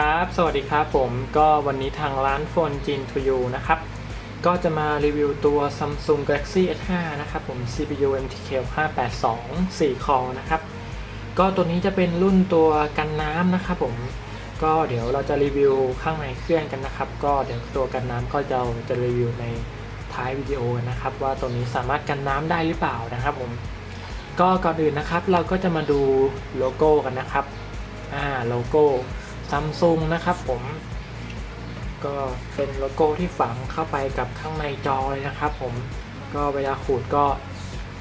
ครับ สวัสดีครับผมก็วันนี้ทางร้านโฟนจีนทูยูนะครับ ก็จะมารีวิวตัว Samsung Galaxy S5 นะครับผม CPU MTK 582 4 คอนะครับ ก็ตัวนี้จะเป็นรุ่นตัวกันน้ำนะครับผม ก็เดี๋ยวเราจะรีวิวข้างในเครื่องกันนะครับ ก็เดี๋ยวตัวกันน้ำก็จะจะรีวิวในท้ายวิดีโอนะครับ ว่าตัวนี้สามารถกันน้ำได้หรือเปล่านะครับผม ก็ก่อนอื่นนะครับเราก็จะมาดูโลโก้กันนะครับ อ่าโลโก้ ซัมซุงนะครับผมก็เป็นโลโก้ที่ฝังเข้าไปกับข้างในจอเลยนะครับผมก็เวลาขูดก็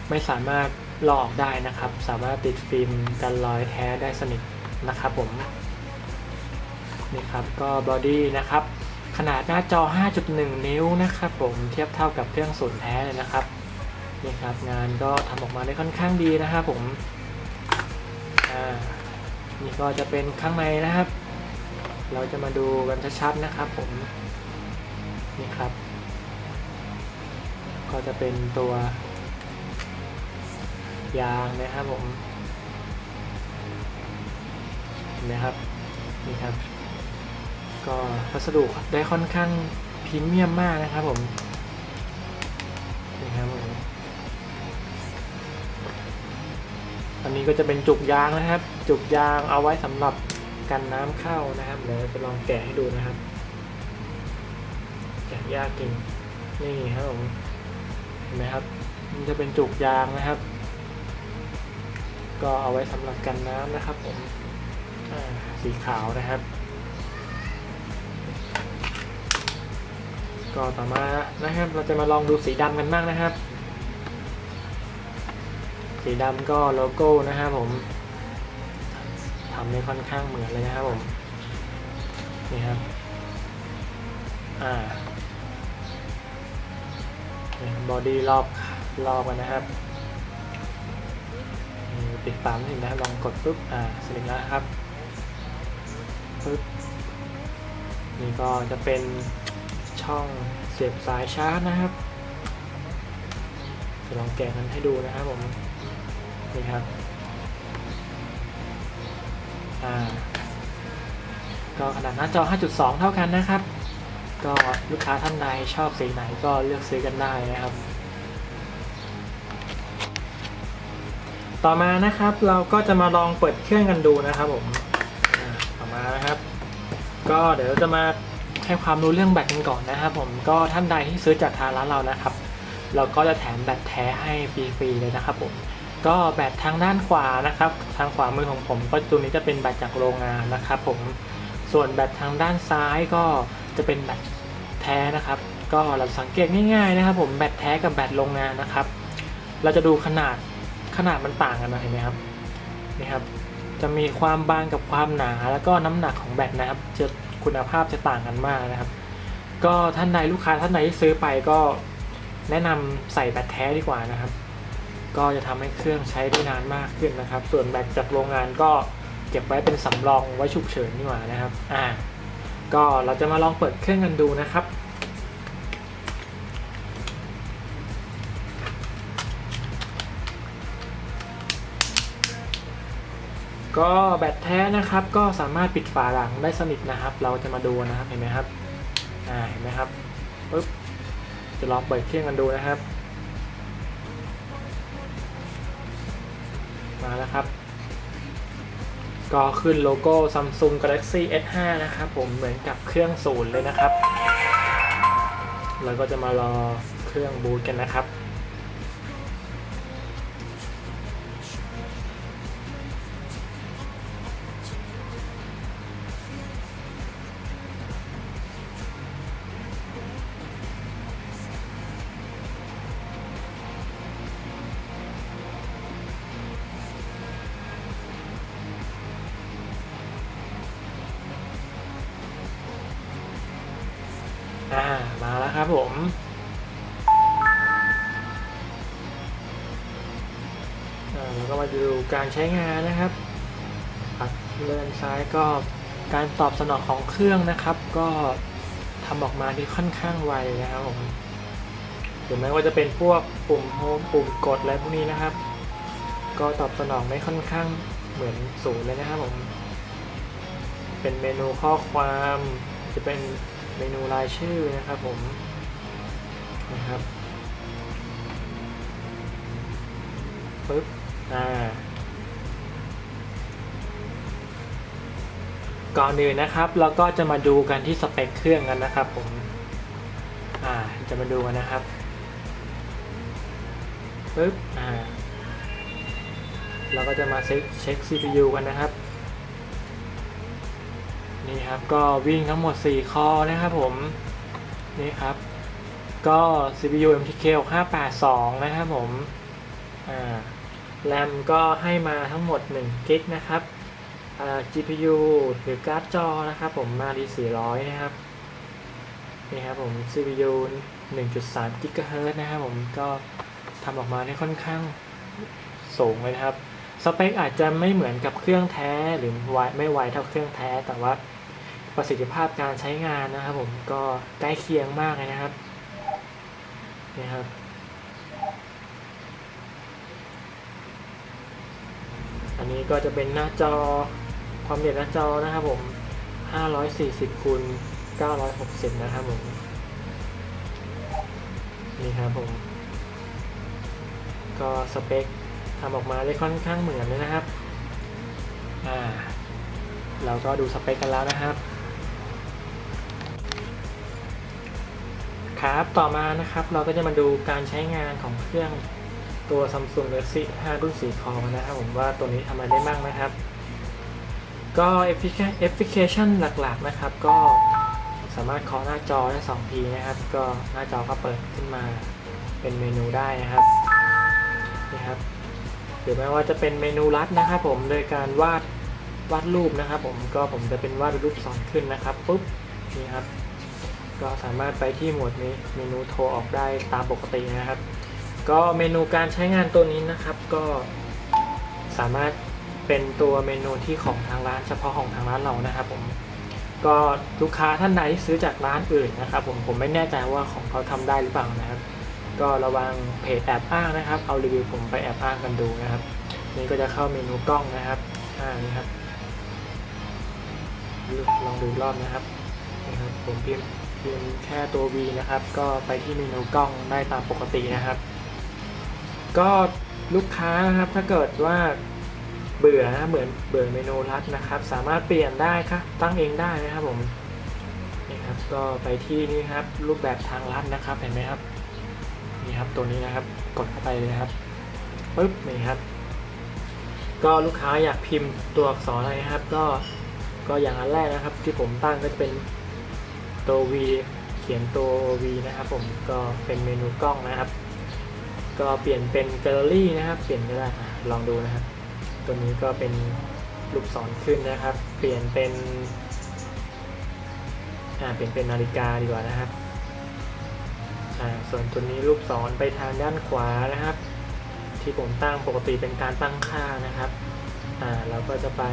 ไม่สามารถลอกได้นะครับ สามารถติดฟิล์มกันรอยแท้ได้สนิทนะครับผมนี่ครับก็บอดี้นะครับขนาดหน้าจอ 5.1 นิ้วนะครับผมเทียบเท่ากับเครื่องศูนย์แท้เลยนะครับนี่ครับงานก็ทำออกมาได้ค่อนข้างดีนะครับผมอ่านี่ก็จะเป็นข้างในนะครับ เราจะมาดูกันชัดๆนะครับผมนี่ครับ ก็จะเป็นตัวยางนะครับผมเห็นไหมครับนี่ครับ ก็วัสดุได้ค่อนข้างพรีเมียมมากนะครับผมนี่ครับผมอันนี้ก็จะเป็นจุกยางนะครับ จุกยางเอาไว้สำหรับ กันน้ำเข้านะครับเดี๋ยวจะลองแกะให้ดูนะครับแกะยากจริงนี่ครับผมเห็นไหมครับ มันจะเป็นจุกยางนะครับ ก็เอาไว้สำหรับกันน้ำนะครับผมสีขาวนะครับ ก็ต่อมานะครับเราจะมาลองดูสีดำกันบ้างนะครับ สีดำก็โลโก้นะครับผม ทำได้ค่อนข้างเหมือนเลยนะครับผมนี่ครับอ่าบอดี้รอบรอบกันนะครับนี่ปิดปั๊มถึงนะครับลองกดปุ๊บอ่าสลิงแล้วครับปุ๊บนี่ก็จะเป็นช่องเสียบสายชาร์จนะครับจะลองแกะกันให้ดูนะครับผมนี่ครับ ก็ขนาดหน้าจอ 5.2 เท่ากันนะครับ ก็ลูกค้าท่านใดชอบสีไหนก็เลือกซื้อกันได้นะครับ ต่อมานะครับเราก็จะมาลองเปิดเครื่องกันดูนะครับผมอ่าต่อมานะครับ ก็เดี๋ยวจะมาให้ความรู้เรื่องแบตกันก่อนนะครับ ผมก็ท่านใดที่ซื้อจากทางร้านเรานะครับ เราก็จะแถมแบตแท้ให้ฟรีๆเลยนะครับผม ก็แบตทางด้านขวานะครับ ทางขวามือของผมก็ตัวนี้จะเป็นแบตจากโรงงานนะครับ ผมส่วนแบตทางด้านซ้ายก็จะเป็นแบตแท้นะครับ ก็เราสังเกตง่ายๆนะครับ ผมแบตแท้กับแบตโรงงานนะครับ เราจะดูขนาดขนาดมันต่างกันนะเห็นไหมครับนี่ครับ จะมีความบางกับความหนาแล้วก็น้ำหนักของแบตนะครับ จะคุณภาพจะต่างกันมากนะครับ ก็ท่านใดลูกค้าท่านใดที่ซื้อไปก็แนะนำใส่แบตแท้ดีกว่านะครับ ก็จะทำให้เครื่องใช้ได้นานมากขึ้นนะครับ ส่วนแบตจากโรงงานก็เก็บไว้เป็นสำรองไว้ฉุกเฉินดีกว่านะครับ อ่า ก็เราจะมาลองเปิดเครื่องกันดูนะครับ ก็แบตแท้นะครับก็สามารถปิดฝาหลังได้สนิทนะครับ เราจะมาดูนะครับเห็นไหมครับ อ่า เห็นไหมครับปึ๊บจะลองเปิดเครื่องกันดูนะครับ มาแล้วครับ ก็ขึ้นโลโก้ Samsung Galaxy S5 นะครับผมเหมือนกับเครื่องศูนย์เลยนะครับ เราก็จะมารอเครื่องบูตกันนะครับ ใช้งานนะครับปัดเลื่อนซ้ายก็การตอบสนองของเครื่องนะครับ ก็ทำออกมาที่ค่อนข้างไวนะครับผมถึงแม้ว่าจะเป็นพวกปุ่มโฮมปุ่มกดอะไรพวกนี้นะครับ ก็ตอบสนองได้ค่อนข้างเหมือนศูนย์เลยนะครับผมเป็นเมนูข้อความจะเป็นเมนูรายชื่อนะครับผมนะครับปึ๊บอ่า ก่อนอื่นนะครับ เราก็จะมาดูกันที่สเปคเครื่องกันนะครับผมอ่าจะมาดูกันนะครับปึ๊บอ่าเราก็จะมาเช็คเช็ค CPU กันนะครับ นี่ครับก็วิ่งทั้งหมด 4 คอนะครับผม นี่ครับ ก็ CPU MTK 582 นะครับผมอ่าแรมก็ให้มาทั้งหมด1กิกนะครับ GPU หรือการ์ดจอนะครับผมมาดี400 นะครับนี่ครับผม CPU 1.3 GHz นะครับผมก็ทำออกมาได้ค่อนข้างสูงเลยนะครับ สเปคอาจจะไม่เหมือนกับเครื่องแท้หรือไวไม่ไวเท่าเครื่องแท้ แต่ว่าประสิทธิภาพการใช้งานนะครับผมก็ใกล้เคียงมากเลยนะครับนี่ครับอันนี้ก็จะเป็นหน้าจอ ความละเอียดหน้าจอนะครับผม 540คูณ960 นะครับผม นี่ครับผม ก็สเปคทำออกมาได้ค่อนข้างเหมือนเลยนะครับ อ่า เราก็ดูสเปคกันแล้วนะครับ ครับต่อมานะครับเราก็จะมาดูการใช้งานของเครื่องตัว Samsung Galaxy 5 รุ่น4คอนะครับผมว่าตัวนี้ทำอะไรได้บ้างนะครับ ก็แอปพลิเคชันหลักๆนะครับ ก็สามารถเคาะหน้าจอได้2ทีนะครับ ก็หน้าจอก็เปิดขึ้นมาเป็นเมนูได้นะครับนี่ครับหรือแม้ว่าจะเป็นเมนูลัดนะครับผมโดยการวาดวาดรูปนะครับ ผมก็ผมจะเป็นวาดรูปสอนขึ้นนะครับปุ๊บนี่ครับ ก็สามารถไปที่หมวดนี้เมนูโทรออกได้ตามปกตินะครับ ก็เมนูการใช้งานตัวนี้นะครับ ก็สามารถ เป็นตัวเมนูที่ของทางร้านเฉพาะของทางร้านเรานะครับผมก็ลูกค้าท่านใดที่ซื้อจากร้านอื่นนะครับผมผมไม่แน่ใจว่าของเขาทำได้หรือเปล่านะครับ ก็ระวังเพจแอบอ้างนะครับ เอารีวิวผมไปแอบอ้างกันดูนะครับ นี่ก็จะเข้าเมนูกล้องนะครับอ่านี่ครับลองดูรอบนะครับนะครับผมพิมพ์พิมพ์แค่ตัว V นะครับ ก็ไปที่เมนูกล้องได้ตามปกตินะครับ ก็ลูกค้านะครับถ้าเกิดว่า เบื่อนะเหมือนเบื่อเมนูลัดนะครับ สามารถเปลี่ยนได้ครับตั้งเองได้นะครับผมนี่ครับก็ไปที่นี่ครับรูปแบบทางลัดนะครับเห็นไหมครับนี่ครับตัวนี้นะครับกดเข้าไปเลยครับปึ๊บนี่ครับ ก็ลูกค้าอยากพิมพ์ตัวอักษรอะไรครับ ก็ก็อย่างอันแรกนะครับ ที่ผมตั้งก็จะเป็นตัว V เขียนตัว V นะครับ ผมก็เป็นเมนูกล้องนะครับ ก็เปลี่ยนเป็นแกลเลอรี่นะครับ เปลี่ยนก็ได้ลองดูนะครับ ตัวนี้ก็เป็นลูกศรขึ้นนะครับ เปลี่ยนเป็นอ่าเปลี่ยนเป็นนาฬิกาดีกว่านะครับอ่าส่วนตัวนี้ลูกศรไปทางด้านขวานะครับ ที่ผมตั้งปกติเป็นการตั้งค่านะครับอ่าเราก็จะไป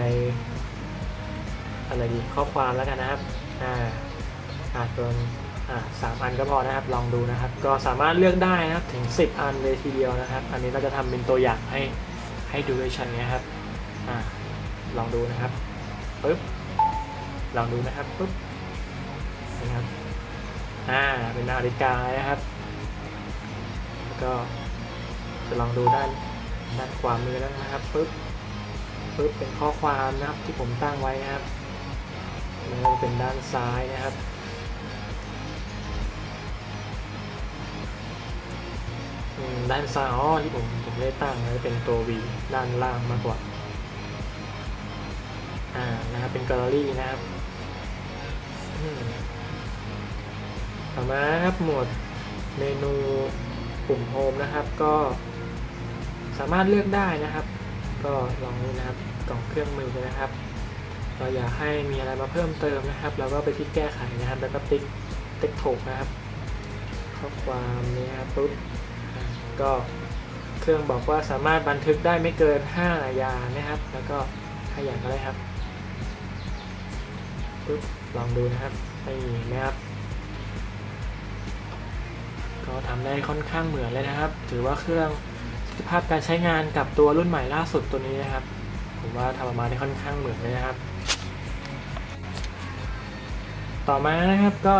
อะไรดีข้อความแล้วกันนะครับอ่าอ่าตัวอ่าสามอันก็พอนะครับลองดูนะครับ ก็สามารถเลือกได้นะครับถึง 10 อันเลยทีเดียวนะครับ อันนี้เราจะทำเป็นตัวอย่างให้ ให้ดูเฉยๆนะครับอ่าลองดูนะครับปึ๊บลองดูนะครับปึ๊บนะครับอ่าเป็นนาฬิกานะครับแล้วก็จะลองดูด้านด้านขวามือแล้วนะครับปึ๊บปึ๊บเป็นข้อความนะครับที่ผมตั้งไว้นะครับแล้วเป็นด้านซ้ายนะครับ ด้านซ้ายอ๋อที่ผมผมได้ตั้งไว้เป็นตัว V ด้านล่างมากกว่าอ่านะครับเป็นแกลเลอรี่นะครับอืมต่อมาครับหมวดเมนูปุ่มโฮมนะครับ ก็สามารถเลือกได้นะครับ ก็ลองดูนะครับกล่องเครื่องมือนะครับ เราอยากให้มีอะไรมาเพิ่มเติมนะครับเราก็ไปที่แก้ไขนะครับ แล้วก็ติ๊กติ๊กถูกนะครับ ข้อความนี้ครับปุ๊บอะ ก็เครื่องบอกว่าสามารถบันทึกได้ไม่เกิน 5อย่านะครับ แล้วก็5อย่างก็ได้ครับปุ๊บลองดูนะครับนี่นะครับ ก็ทำได้ค่อนข้างเหมือนเลยนะครับ ถือว่าเครื่องสภาพการใช้งานกับตัวรุ่นใหม่ล่าสุดตัวนี้นะครับ ผมว่าทำออกมาได้ค่อนข้างเหมือนเลยนะครับ ต่อมานะครับก็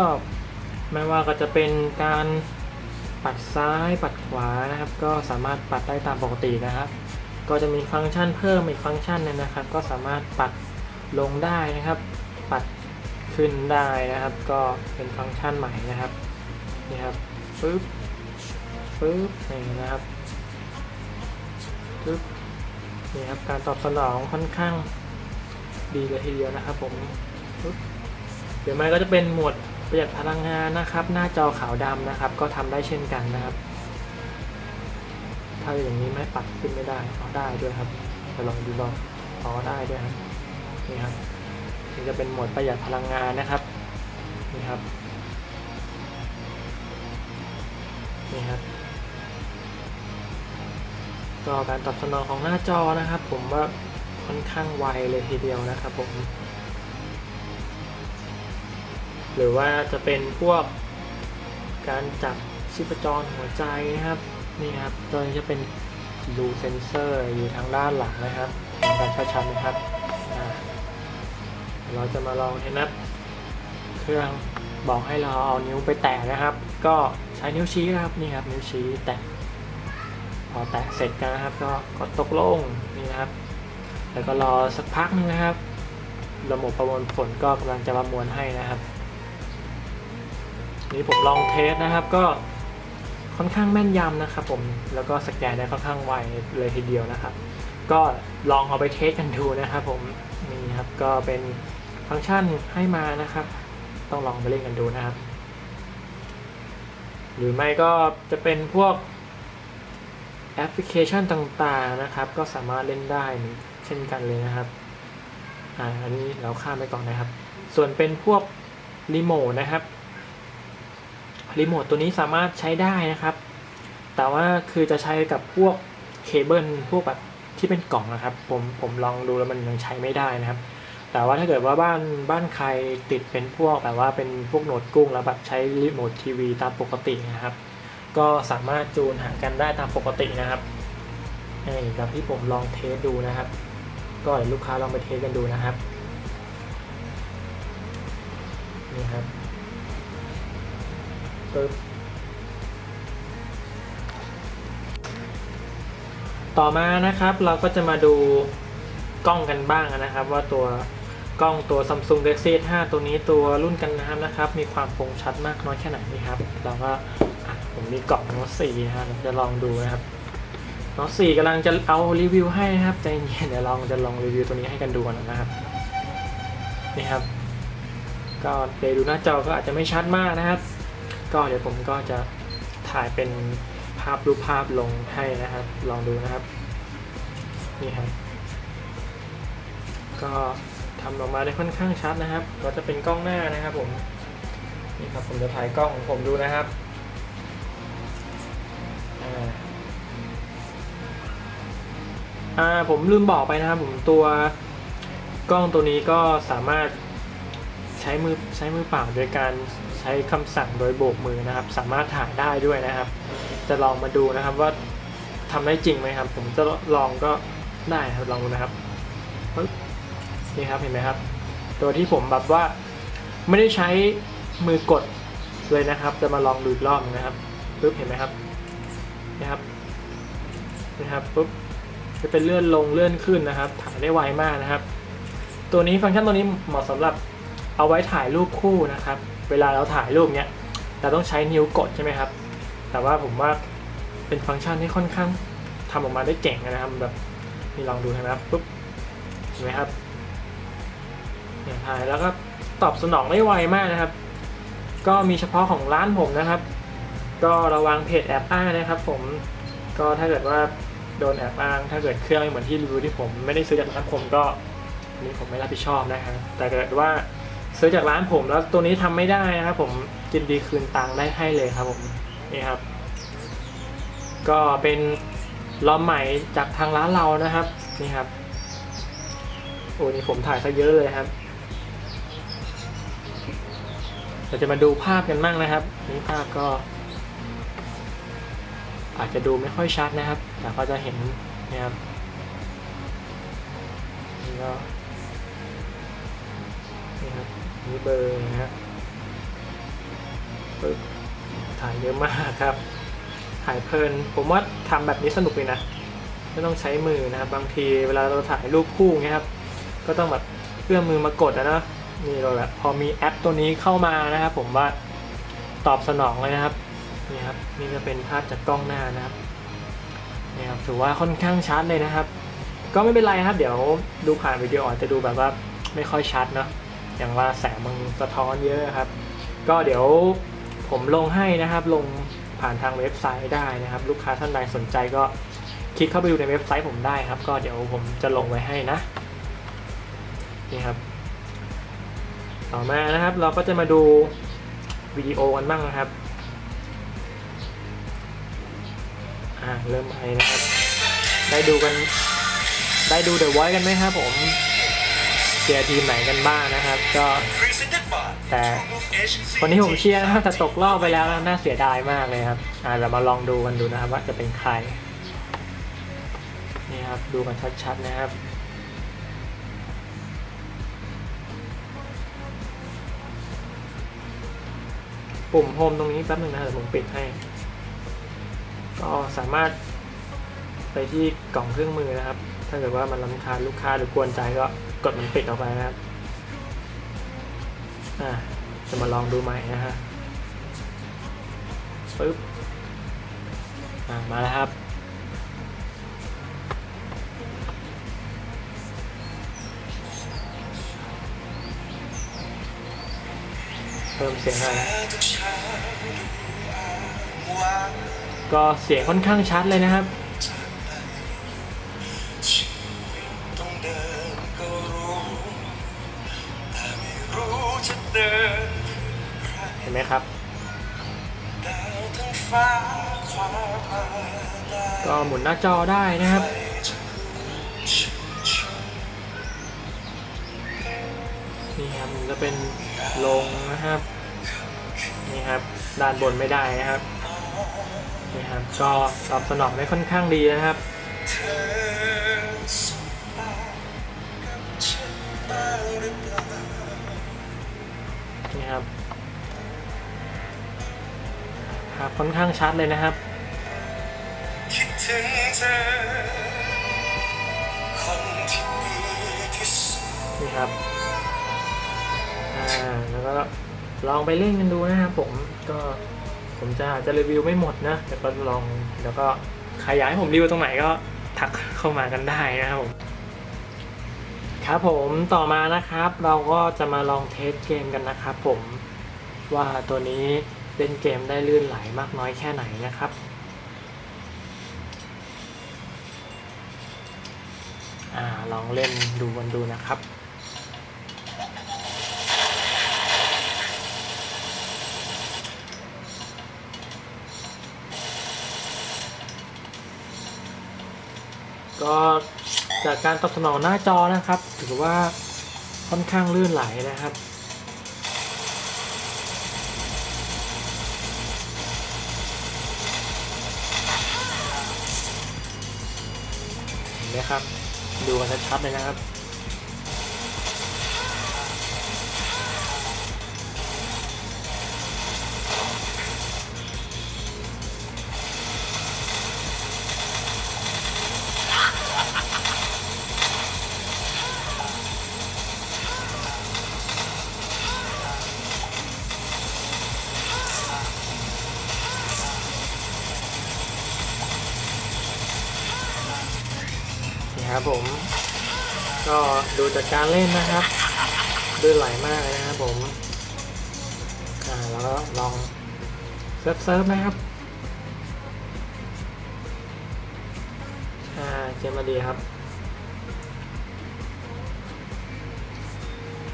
ไม่ว่าก็จะเป็นการ ปัดซ้ายปัดขวานะครับ ก็สามารถปัดได้ตามปกตินะครับ ก็จะมีฟังก์ชันเพิ่มอีกฟังก์ชันหนึงนะครับ ก็สามารถปัดลงได้นะครับ ปัดขึ้นได้นะครับ ก็เป็นฟังก์ชันใหม่นะครับนี่ครับปึ๊บปึ๊บนี่นะครับปึ๊บนี่ครับการตอบสนองค่อนข้างดีเลยทีเดียวนะครับผมปึ๊บเดี๋ยวมันก็จะเป็นหมวด ประหยัดพลังงานนะครับ หน้าจอขาวดำนะครับ ก็ทำได้เช่นกันนะครับ ถ้าอย่างนี้ไม่ปัดขึ้นไม่ได้เอาได้ด้วยครับไปลองดูลองอ๋อได้ด้วยครับนี่ครับนี่จะเป็นโหมดประหยัดพลังงานนะครับนี่ครับนี่ครับก็การตอบสนองของหน้าจอนะครับ ผมว่าค่อนข้างไวเลยทีเดียวนะครับผม หรือว่าจะเป็นพวกการจับชีพจรหัวใจนะครับนี่ครับตัวนี้จะเป็นรูเซนเซอร์อยู่ทางด้านหลังนะครับเห็นกันชัดๆนะครับเราจะมาลองเทนับเครื่องบอกให้เราเอานิ้วไปแตะนะครับ ก็ใช้นิ้วชี้นะครับนี่ครับ นิ้วชี้แตะพอแตะเสร็จกันนะครับ ก็กดตกลงนี่นะครับ แล้วก็รอสักพักนึงนะครับ ระบบประมวลผลก็กำลังจะประมวลให้นะครับ นี่ผมลองเทสนะครับก็ค่อนข้างแม่นยำนะครับผมแล้วก็สแกนได้ค่อนข้างไวเลยทีเดียวนะครับ ก็ลองเอาไปเทสกันดูนะครับผมนี่ครับก็เป็นฟังก์ชันให้มานะครับ ต้องลองไปเล่นกันดูนะครับ หรือไม่ก็จะเป็นพวกแอปพลิเคชันต่างๆนะครับ ก็สามารถเล่นได้เช่นกันเลยนะครับอ่าอันนี้เราข้ามไปก่อนนะครับ ส่วนเป็นพวกรีโมทนะครับ รีโมทตัวนี้สามารถใช้ได้นะครับ แต่ว่าคือจะใช้กับพวกเคเบิลพวกแบบที่เป็นกล่องนะครับ ผมผมลองดูแล้วมันยังใช้ไม่ได้นะครับ แต่ว่าถ้าเกิดว่าบ้านบ้านใครติดเป็นพวกแบบว่าเป็นพวกโหนดกุ้งแล้วแบบใช้รีโมททีวีตามปกตินะครับ ก็สามารถจูนหากันได้ตามปกตินะครับนี่แบบที่ผมลองเทสดูนะครับ ก็เดี๋ยวลูกค้าลองไปเทสกันดูนะครับนี่ครับ ปึ๊บต่อมานะครับเราก็จะมาดูกล้องกันบ้างนะครับ ว่าตัวกล้องตัว Samsung Galaxy 5 ตัวนี้ตัวรุ่นกันน้ำนะครับ มีความคมชัดมากน้อยแค่ไหนนี่ครับเราก็ผมมีกล่องโน้ต4นะครับจะลองดูนะครับโน้ต4กำลังจะเอารีวิวให้นะครับใจเย็นเดี๋ยวลองจะลองรีวิวตัวนี้ให้กันดูก่อนนะครับนี่ครับ ก็เดดูหน้าจอก็อาจจะไม่ชัดมากนะครับ ก็เดี๋ยวผมก็จะถ่ายเป็นภาพรูปภาพลงให้นะครับ ลองดูนะครับ นี่ครับ ก็ทำออกมาได้ค่อนข้างชัดนะครับ ก็จะเป็นกล้องหน้านะครับผม นี่ครับผมจะถ่ายกล้องของผมดูนะครับอ่าผมลืมบอกไปนะครับผมตัวกล้องตัวนี้ก็สามารถใช้มือใช้มือเปล่าโดยการ ใช้คำสั่งโดยโบกมือนะครับ สามารถถ่ายได้ด้วยนะครับ จะลองมาดูนะครับว่าทำได้จริงไหมครับ ผมจะลองก็ได้ครับลองดูนะครับปึ๊บนี่ครับเห็นไหมครับตัวที่ผมแบบว่าไม่ได้ใช้มือกดเลยนะครับ จะมาลองดูอีกรอบนะครับปึ๊บเห็นไหมครับนะครับนะครับปึ๊บจะเป็นเลื่อนลงเลื่อนขึ้นนะครับถ่ายได้ไวมากนะครับ ตัวนี้ฟังก์ชันตัวนี้เหมาะสำหรับเอาไว้ถ่ายรูปคู่นะครับ เวลาเราถ่ายรูปเนี้ยเราต้องใช้นิ้วกดใช่ไหมครับ แต่ว่าผมว่าเป็นฟังก์ชันที่ค่อนข้างทำออกมาได้เจ๋งนะครับแบบนี่ลองดูนะครับปุ๊บเห็นไหมครับเนี่ยถ่ายแล้วก็ตอบสนองได้ไวมากนะครับ ก็มีเฉพาะของร้านผมนะครับ ก็ระวังเพจแอบอ้างนะครับ ผมก็ถ้าเกิดว่าโดนแอบอ้าง ถ้าเกิดเครื่องเหมือนที่รีวิวที่ผมไม่ได้ซื้อจากร้านผมก็นนี้ผมไม่รับผิดชอบนะครับแต่เกิดว่า ซื้อจากร้านผมแล้วตัวนี้ทำไม่ได้นะครับผมยินดีคืนตังค์ได้ให้เลยครับผมนี่ครับ ก็เป็นล้อมใหม่จากทางร้านเรานะครับนี่ครับโอ้นี่ผมถ่ายซะเยอะเลยครับเราจะมาดูภาพกันบ้างนะครับ นี่ภาพก็ อาจจะดูไม่ค่อยชัดนะครับ แต่ก็จะเห็นนะครับนี่ก็ นี่เบอร์นะครับปึ๊บถ่ายเยอะมากครับ ถ่ายเพลิน ผมว่าทำแบบนี้สนุกเลยนะ ไม่ต้องใช้มือนะครับ บางทีเวลาเราถ่ายรูปคู่เงี้ยครับ ก็ต้องแบบเอื้อมมือมากดอะนะนี่เราแบบพอมีแอปตัวนี้เข้ามานะครับ ผมว่าตอบสนองเลยนะครับ นี่ครับ นี่ก็เป็นภาพจากกล้องหน้านะครับนี่ครับ ถือว่าค่อนข้างชัดเลยนะครับ ก็ไม่เป็นไรครับ เดี๋ยวดูผ่านวิดีโออาจจะดูแบบว่าไม่ค่อยชัดเนาะ อย่างว่าแสงมันสะท้อนเยอะครับ ก็เดี๋ยวผมลงให้นะครับ ลงผ่านทางเว็บไซต์ได้นะครับ ลูกค้าท่านใดสนใจก็คลิกเข้าไปดูในเว็บไซต์ผมได้ครับ ก็เดี๋ยวผมจะลงไว้ให้นะนี่ครับ ต่อมานะครับเราก็จะมาดูวิดีโอกันบ้างนะครับอ่าเริ่มไปนะครับ ได้ดูกัน ได้ดูเดอะไวท์กันไหมครับผม ชียร์ทีมไหนกันบ้างนะครับ ก็ แต่คนที่ผมเชียร์นะครับแต่ตกรอบไปแล้วนะน่าเสียดายมากเลยครับอ่าเรามาลองดูกันดูนะครับ ว่าจะเป็นใครนี่ครับดูกันชัดๆนะครับปุ่มโฮมตรงนี้แป๊บนึงนะเดี๋ยวผมปิดให้ ก็สามารถไปที่กล่องเครื่องมือนะครับ ถ้าเกิดว่ามันรำคาญลูกค้าหรือกวนใจก็ กดมันปิดออกไปนะครับ อ่าจะมาลองดูใหม่นะฮะปึ๊บอ่ามาแล้วครับ เพิ่มเสียงหน่อยก็เสียงค่อนข้างชัดเลยนะครับ ก็หมุนหน้าจอได้นะครับ นี่ครับมันจะเป็นลงนะครับ นี่ครับ ด้านบนไม่ได้นะครับ นี่ครับ ก็ตอบสนองได้ค่อนข้างดีนะครับ ภาพค่อนข้างชัดเลยนะครับคิดถึงเธอคนที่ดีที่สุดนี่ครับอ่าแล้วก็ลองไปเล่นกันดูนะครับผมก็ผมจะอาจจะรีวิวไม่หมดนะแต่ก็ลองแล้วก็ใครอยากให้ผมรีวิวตรงไหนก็ทักเข้ามากันได้นะครับผมครับผมต่อมานะครับ เราก็จะมาลองเทสเกมกันนะครับผมว่าตัวนี้ เล่นเกมได้ลื่นไหลมากน้อยแค่ไหนนะครับอ่าลองเล่นดูกันดูนะครับก็จากการตอบสนองหน้าจอนะครับ ถือว่าค่อนข้างลื่นไหลนะครับ นะครับ ดูกันชัดๆเลยนะครับ ดูจากการเล่นนะครับลื่นไหลมากเลยนะครับผมอ่าแล้วก็ลองเซิร์ฟเซิร์ฟนะครับอ่าเจมมาดีครับ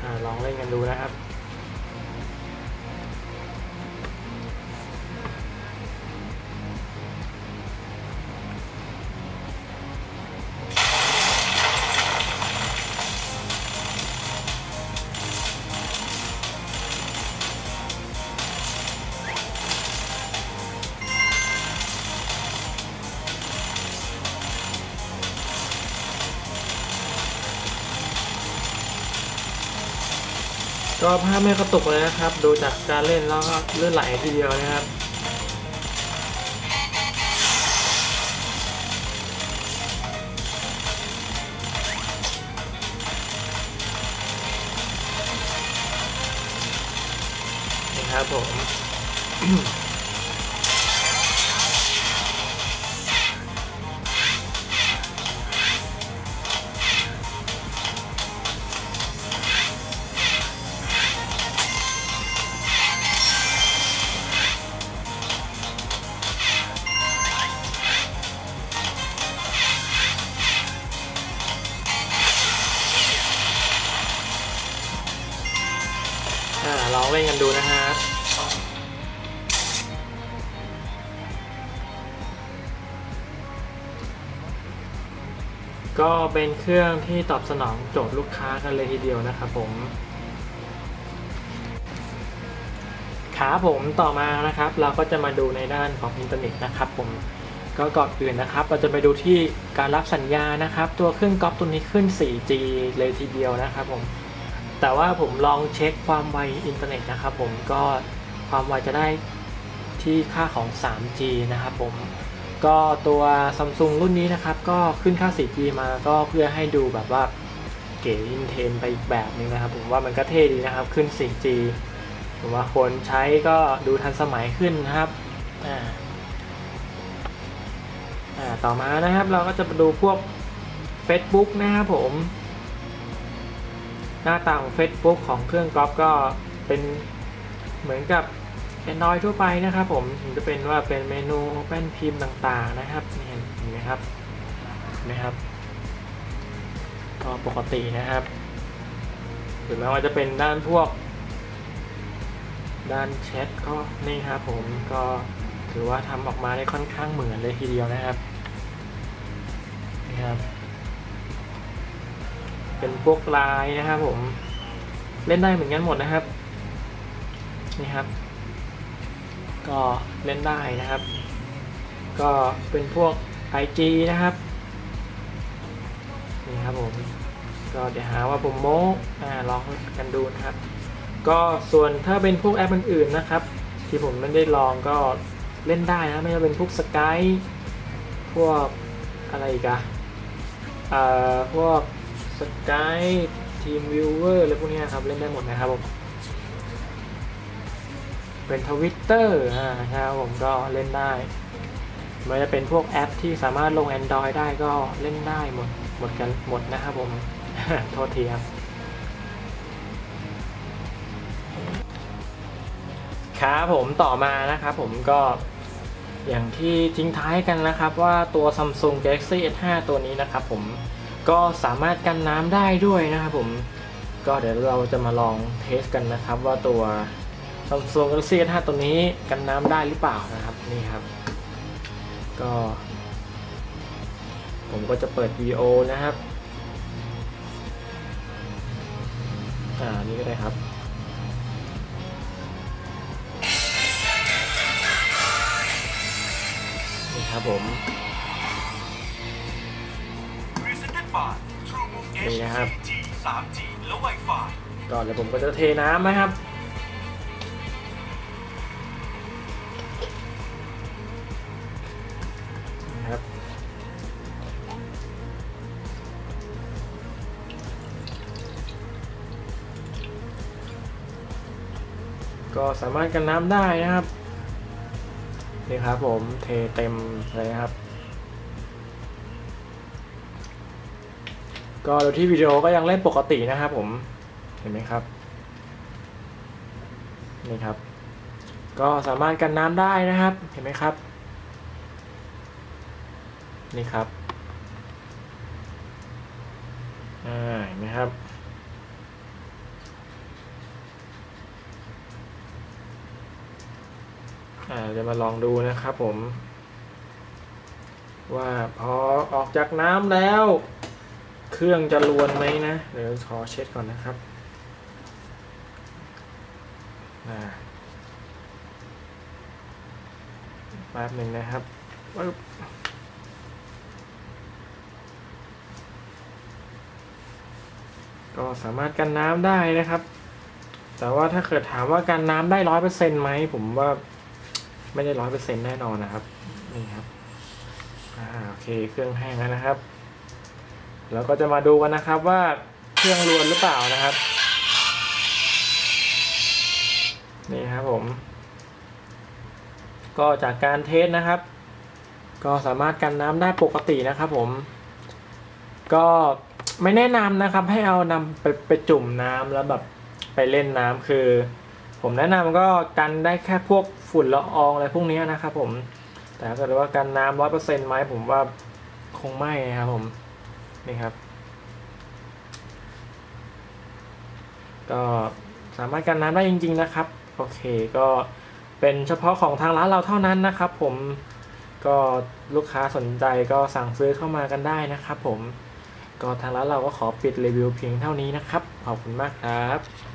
อ่าลองเล่นกันดูนะครับ ก็ภาพไม่กระตุกเลยนะครับ ดูจากการเล่นแล้วก็เลื่อนไหลทีเดียวนะครับนี่ครับผม เครื่องที่ตอบสนองโจทย์ลูกค้ากันเลยทีเดียวนะครับผม ขาผมต่อมานะครับ เราก็จะมาดูในด้านของอินเทอร์เน็ตนะครับผมก็ก่อนอื่นนะครับ เราจะไปดูที่การรับสัญญานะครับ ตัวเครื่องก๊อปตัวนี้ขึ้น 4G เลยทีเดียวนะครับผมแต่ว่าผมลองเช็คความไวอินเทอร์เน็ตนะครับผมก็ความไวจะได้ที่ค่าของ 3G นะครับผม ก็ตัว Samsung รุ่นนี้นะครับก็ขึ้นค่า 4G มาก็เพื่อให้ดูแบบว่าเก๋อินเทนไปอีกแบบนึงนะครับ ผมว่ามันก็เท่ดีนะครับขึ้น 4G ผมว่าคนใช้ก็ดูทันสมัยขึ้นนะครับอ่าอ่าต่อมานะครับเราก็จะมาดูพวก Facebook นะครับผม หน้าตาของ Facebook ของเครื่องก๊อปก็เป็นเหมือนกับ Android ทั่วไปนะครับผมถึงจะเป็นว่าเป็นเมนูเป็นพิมพ์ต่างๆนะครับเห็นไหมครับเห็นไหมครับก็ปกตินะครับหรือแม้ว่าจะเป็นด้านพวก ด้านแชทก็นี่ครับผมก็ถือว่าทำออกมาได้ค่อนข้างเหมือนเลยทีเดียวนะครับนี่ครับ เป็นพวกลายนะครับผมเล่นได้เหมือนกันหมดนะครับนี่ครับ ก็เล่นได้นะครับ ก็เป็นพวก IG นะครับนี่ครับผมก็เดี๋ยวหาว่าผมโม้ลองกันดูนะครับ ก็ส่วนถ้าเป็นพวกแอปอื่นๆนะครับ ที่ผมไม่ได้ลองก็เล่นได้นะไม่ว่าเป็นพวกสกายพวกอะไรอีกอะเอ่อพวกสกายทีมวิวเวอร์อะไรพวกนี้ครับเล่นได้หมดนะครับผม เป็นทวิตเตอร์อ่าครับผมก็เล่นได้มันจะเป็นพวกแอปที่สามารถลง Android ได้ก็เล่นได้หมดหมดกันหมดนะครับผม โทษทีครับครับผมต่อมานะครับผมก็อย่างที่ทิ้งท้ายกันนะครับว่าตัว Samsung Galaxy S5 ตัวนี้นะครับผมก็สามารถกันน้ำได้ด้วยนะครับผมก็เดี๋ยวเราจะมาลองเทสกันนะครับว่าตัว Samsung Galaxy S5 ตัวนี้กันน้ำได้หรือเปล่านะครับนี่ครับ ก็ ผมก็จะเปิดวิดีโอนะครับอ่านี่ก็ได้ครับนี่ครับผม Presented by TrueMove นี่ H นะครับ 4G 3G และ Wi-Fi ก่อนเดี๋ยวผมก็จะเทน้ำนะครับนะครับ ก็สามารถกันน้ำได้นะครับนี่ครับผมเทเต็มเลยนะครับ ก็โดยที่วิดีโอก็ยังเล่นปกตินะครับผมเห็นไหมครับนี่ครับ ก็สามารถกันน้ำได้นะครับเห็นไหมครับ นี่ครับอ่าเห็นไหมครับ อ่าเดี๋ยวมาลองดูนะครับผม ว่าพอออกจากน้ำแล้ว เครื่องจะลวนไหมนะ เดี๋ยวขอเช็ดก่อนนะครับแป๊บหนึ่งนะครับปึ๊บก็สามารถกันน้ำได้นะครับ แต่ว่าถ้าเกิดถามว่าการน้ำได้ร้อยเปอร์เซ็นต์ไหมผมว่า ไม่ได้ร้อยเปอร์เซ็นต์แน่นอนนะครับ นี่ครับอ่าโอเคเครื่องแห้งแล้วนะครับแล้วก็จะมาดูกันนะครับว่าเครื่องรวนหรือเปล่านะครับ นี่ครับผม ก็จากการเทสนะครับ ก็สามารถกันน้ำได้ปกตินะครับผม ก็ไม่แนะนำนะครับให้เอานำไปไปจุ่มน้ำแล้วแบบไปเล่นน้ำคือ ผมแนะนำก็กันได้แค่พวกฝุ่นละอองอะไรพวกนี้นะครับผม แต่ถ้าเกิดว่ากันน้ำร้อยเปอร์เซ็นต์ไหมผมว่าคงไม่นะครับผม นี่ครับ ก็สามารถกันน้ำได้จริง ๆ นะครับ โอเคก็เป็นเฉพาะของทางร้านเราเท่านั้นนะครับ ผมก็ลูกค้าสนใจก็สั่งซื้อเข้ามากันได้นะครับ ผม ก็ทางร้านเราก็ขอปิดรีวิวเพียงเท่านี้นะครับ ขอบคุณมากครับ